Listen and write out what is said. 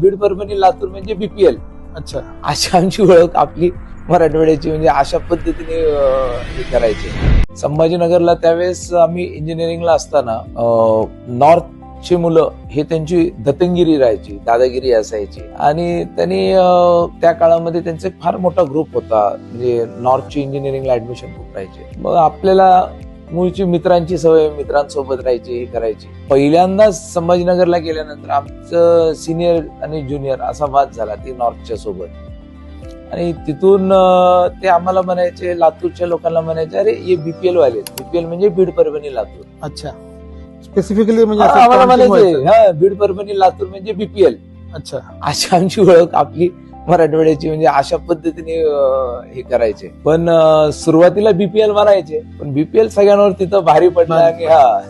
बीड परभणी लातूर म्हणजे बीपीएल अच्छा. अशी आमची ओळख आपली मराठवाड्याची म्हणजे अशा पद्धतीने हे करायचे. संभाजीनगरला त्यावेळेस आम्ही इंजिनिअरिंगला असताना नॉर्थची मुलं हे त्यांची दत्तगिरी राहायची दादागिरी असायची. आणि त्यांनी त्या काळामध्ये त्यांचा एक फार मोठा ग्रुप होता. म्हणजे नॉर्थची इंजिनिअरिंगला ऍडमिशन खूप राहायचे. मग आपल्याला मूळची मित्रांची सवय मित्रांसोबत राहायची हे करायची. पहिल्यांदा संभाजीनगरला गेल्यानंतर आमचं सिनियर आणि ज्युनियर असा वाद झाला ते नॉर्थच्या सोबत. आणि तिथून ते आम्हाला म्हणायचे लातूरच्या लोकांना म्हणायचे अरे हे बीपीएल वाले बीपीएल म्हणजे बीड परभणी लातूर. अच्छा. स्पेसिफिकली म्हणजे हा, आम्हाला म्हणायचे बीड परभणी लातूर म्हणजे बीपीएल अच्छा. अशी आमची ओळख आपली मराठवाड्याची म्हणजे अशा पद्धतीने हे करायचे. पण सुरुवातीला बीपीएल म्हणायचे पण बीपीएल सगळ्यांवर तिथं भारी पडलं आणि हा.